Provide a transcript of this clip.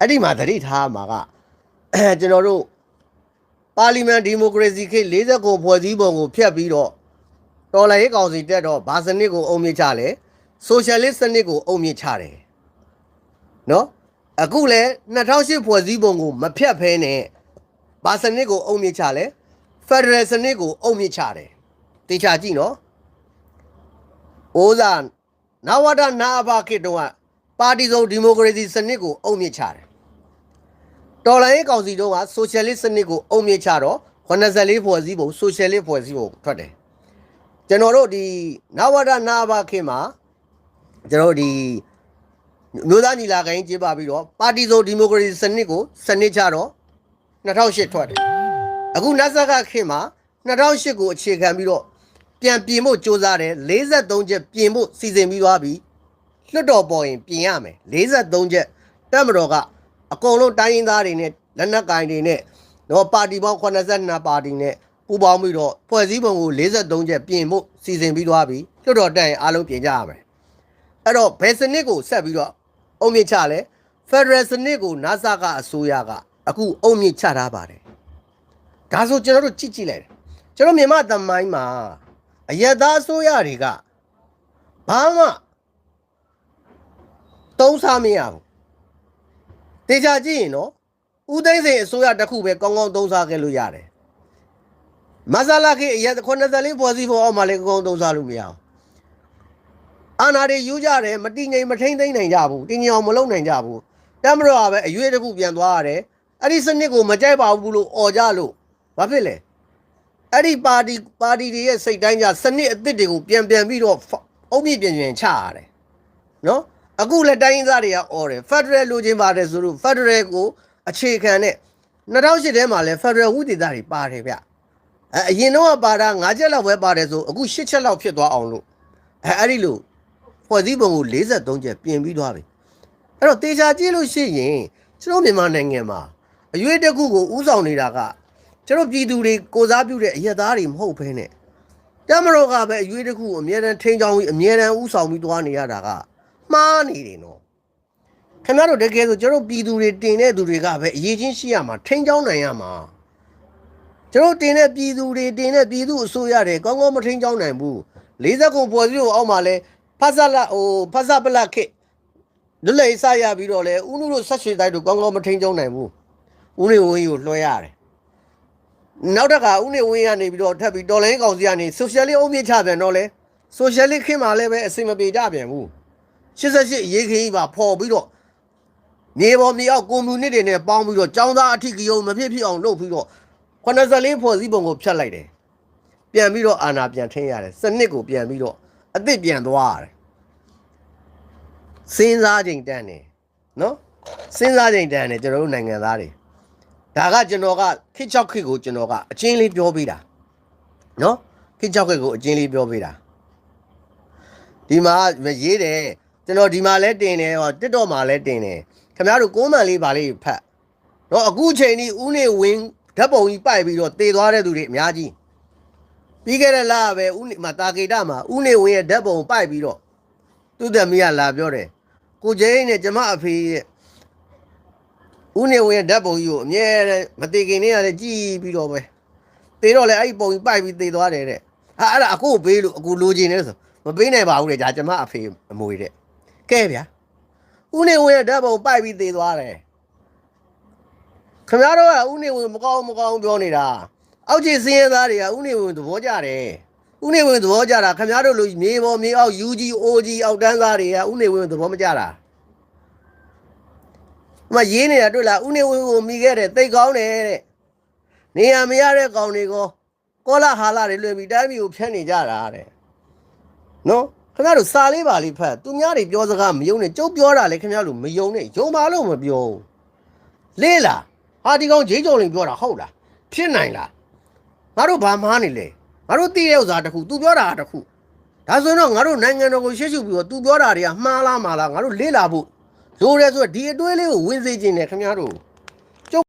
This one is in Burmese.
အဲ့ဒီမှာသတိထားမှာကအဲကျွန်တော်တို့ပါလီမန်ဒီမိုကရေစီခေတ်40ကိုဖွဲ့စည်းပုံကိုဖျက်ပြီးတော့တော်လှန်ရေးကောင်စီတက်တော့ဘာစနစ်ကိုအုံမြင့်ချလဲဆိုရှယ်လစ်စနစ်ကိုအုံမြင့်ချတယ်နော်အခုလဲ2008ဖွဲ့စည်းပုံကိုမဖျက်ဖဲနဲ့ဘာစနစ်ကိုအုံမြင့်ချလဲဖက်ဒရယ်စနစ်ကိုအုံမြင့်ချတယ်တေချာကြည့်နော်အိုးစာနဝဒနာအဘခေတ်တုန်းကပါတီစုံဒီမိုကရေစီစနစ်ကိုအုံမြင့်ချတယ် တော်လိုင်းရေးကောင်စီတို့ကဆိုရှယ်လစ်စနစ်ကိုအုံမြင့်ချတော့84ဖွဲ့စည်းပုံဆိုရှယ်လစ်ဖွဲ့စည်းပုံထွက်တယ်ကျွန်တော်တို့ဒီနဝဒနာဘခေတ်မှာကျွန်တော်တို့ဒီမျိုးသားညီလာခံကြီးကျင်းပပြီးတော့ပါတီစုံဒီမိုကရေစီစနစ်ကိုစနစ်ချတော့2008ထွက်တယ်အခုနတ်ဆက်ကခေတ်မှာ2008ကိုအခြေခံပြီးတော့ပြန်ပြင်ဖို့ကြိုးစားတယ်43ချက်ပြင်ဖို့စီစဉ်ပြီးသွားပြီလွတ်တော်ပေါ်ရင်ပြင်ရမယ်43ချက်တက်မတော်က အကုန်လုံးတိုင်းရင်းသားတွေနဲ့လက်နက်ကိုင်တွေနဲ့တော့ပါတီပေါင်း82ပါတီနဲ့ပူးပေါင်းပြီးတော့ဖွဲ့စည်းပုံကို43ချက်ပြင်ဖို့စီစဉ်ပြီးသွားပြီလွတ်တော်တက်ရင်အားလုံးပြင်ကြရမယ်အဲ့တော့ဘယ်စနစ်ကိုဆက်ပြီးတော့အုံမြင့်ချလဲဖက်ဒရယ်စနစ်ကို NASA ကအစိုးရကအခုအုံမြင့်ချထားပါတယ်ဒါဆိုကျွန်တော်တို့ကြည့်ကြည့်လိုက်တယ်ကျွန်တော်မြန်မာသမိုင်းမှာအယက်သားအစိုးရတွေကဘာမှတုံးစားမရဘူး တေချာကြည့်ရင်နော်ဦးသိန်းစိန်အစိုးရတစ်ခုပဲကောင်းကောင်းသုံးစားခဲ့လို့ရတယ်မဆလာခေအရက်84ပေါ်စီဖို့အောက်မှာလည်းကောင်းကောင်းသုံးစားလို့မရအောင်အာနာတွေယူကြတယ်မတိငိမ်မထိမ့်သိမ့်နိုင်ကြဘူးတင်းငင်အောင်မလုပ်နိုင်ကြဘူးတမတော်ကပဲအရွေးတစ်ခုပြန်သွားရတယ်အဲ့ဒီစနစ်ကိုမကြိုက်ပါဘူးလို့អော်ကြလို့ဘာဖြစ်လဲအဲ့ဒီပါတီပါတီတွေရဲ့စိတ်တိုင်းကြစနစ်အသစ်တွေကိုပြန်ပြန်ပြီးတော့အုံမြင့်ပြန်ပြန်ချရတယ်နော် အခုလက်တိုင်းသားတွေကអော်တယ်ဖက်ဒရယ်လိုချင်ပါတယ်ဆိုလို့ဖက်ဒရယ်ကိုအခြေခံတဲ့2008ထဲမှာလဲဖက်ဒရယ်ဝိသေသတွေပါတယ်ဗျအဲအရင်တော့ကပါတာ9ချက်လောက်ပဲပါတယ်ဆိုအခု10ချက်လောက်ဖြစ်သွားအောင်လို့အဲအဲ့ဒီလိုဖွဲ့စည်းပုံကို43ချက်ပြင်ပြီးသွားပြီအဲ့တော့တေချာကြည့်လို့ရှိရင်ကျွန်တော်မြန်မာနိုင်ငံမှာအရွေးတစ်ခုကိုဥဆောင်နေတာကကျွန်တော်ပြည်သူတွေကိုစားပြုတဲ့အရက်သားတွေမဟုတ်ဘဲနဲ့တမတော်ကပဲအရွေးတစ်ခုကိုအမြဲတမ်းထိန်းချောင်းပြီးအမြဲတမ်းဥဆောင်ပြီးသွားနေရတာက မှားနေတယ်နော်ခင်ဗျားတို့တကယ်ဆိုကျွန်တော်ပြည်သူတွေတင်တဲ့သူတွေကပဲအရေးချင်းရှိရမှာထိန်းချောင်းနိုင်ရမှာကျွန်တော်တင်တဲ့ပြည်သူတွေတင်တဲ့ပြည်သူအစိုးရတယ်ကောင်းကောင်းမထိန်းချောင်းနိုင်ဘူး40ခုပေါ်စည်းကိုအောက်မှာလဲဖတ်ဆလာဟိုဖတ်ဆပလခေလွတ်လပ်စရပြီးတော့လဲဦးနုတို့ဆက်ရွှေတိုင်းတို့ကောင်းကောင်းမထိန်းချောင်းနိုင်ဘူးဦးနေဝင်းကိုလွှဲရတယ်နောက်တက်ကဦးနေဝင်းကနေပြီးတော့ထပ်ပြီးတော်လိုင်းကောင်စီကနေဆိုရှယ်လစ်အုံမြင့်ချပြန်တော့လဲဆိုရှယ်လစ်ခင်မှာလည်းပဲအစိမပြေကြပြန်ဘူး 88အရေးခင်းပါပေါ်ပြီးတော့မြေပေါ်မြေအောက်ကွန်မြူနစ်တွေနဲ့ပေါင်းပြီးတော့ចောင်းသားအထိကယုံမဖြစ်ဖြစ်အောင်လုပ်ပြီးတော့84ဖွဲ့စည်းပုံကိုဖျက်လိုက်တယ်ပြန်ပြီးတော့အာဏာပြန်ထင်းရတယ်စနစ်ကိုပြန်ပြီးတော့အသစ်ပြန်သွားရတယ်စဉ်းစားချိန်တန်းနေနော်စဉ်းစားချိန်တန်းနေကျွန်တော်တို့နိုင်ငံသားတွေဒါကကျွန်တော်ကခစ်ချောက်ခစ်ကိုကျွန်တော်ကအချင်းလေးပြောပေးတာနော်ခစ်ချောက်ခစ်ကိုအချင်းလေးပြောပေးတာဒီမှာရေးတယ် ကျွန်တော်ဒီမှာလဲတင်တယ်ဟောတစ်တော့မှာလဲတင်တယ်ခင်ဗျားတို့ကိုးမှန်လေးပါလေးဖတ်တော့အခုချိန်ကြီးဦးနေဝင်းဓာတ်ပုံကြီးပိုက်ပြီးတော့တေသွားတဲ့သူတွေအများကြီးပြီးခဲ့တဲ့လကပဲဦးနေမှာတာကေတမှာဦးနေဝင်းရဲ့ဓာတ်ပုံပိုက်ပြီးတော့သူ့သမီးကလာပြောတယ်ကိုကျင်းနဲ့ကျမအဖေရဲ့ဦးနေဝင်းရဲ့ဓာတ်ပုံကြီးကိုအမြဲတမ်းမတေခင်နေရလဲကြည်ပြီးတော့ပဲတေတော့လဲအဲ့ဒီပုံကြီးပိုက်ပြီးတေသွားတယ်တဲ့ဟာအဲ့ဒါအကိုပေးလို့အကိုလိုချင်နေဆိုမပေးနိုင်ပါဘူးလေဒါကျမအဖေအမွေတဲ့ ကဲဗျာဦးနေဝင်ရဲ့ဓာတ်ပုံပိုက်ပြီးသေးသွားတယ်ခင်ဗျားတို့ကဦးနေဝင်မကောင်းမကောင်းပြောနေတာအောက်ခြေစင်းရဲသားတွေကဦးနေဝင်သဘောကျတယ်ဦးနေဝင်သဘောကျတာခင်ဗျားတို့လူမြေပေါ်မြေအောက် UG OG အောက်တန်းသားတွေကဦးနေဝင်သဘောမကျတာမရေးနေတာတွေ့လားဦးနေဝင်ကိုမိခဲ့တယ်တိတ်ကောင်းတယ်တဲ့နေရမရတဲ့ကောင်တွေကိုကောလာဟာလာတွေလွှင့်ပြီးတိုင်းပြည်ကိုဖျက်နေကြတာတဲ့နော် ခင်ဗျားတို့စာလေးပါလေးဖတ်သူများတွေပြောစကားမယုံနဲ့ကျုပ်ပြောတာလေခင်ဗျားတို့မယုံနဲ့ယုံပါလို့မပြောဘူးလေးလားဟာဒီကောင်ဂျေးကြုံလင်ပြောတာဟုတ်လားဖြစ်နိုင်လားငါတို့ဘာမှားနေလဲငါတို့သိတဲ့ဥစ္စာတစ်ခု तू ပြောတာတစ်ခုဒါဆိုရင်တော့ငါတို့နိုင်ငံတော်ကိုရှေ့ရှုပြီးတော့ तू ပြောတာတွေကမှားလားမှားလားငါတို့လေးလာဖို့လိုတယ်ဆိုတော့ဒီအတွေးလေးကိုဝင်စေခြင်းနဲ့ခင်ဗျားတို့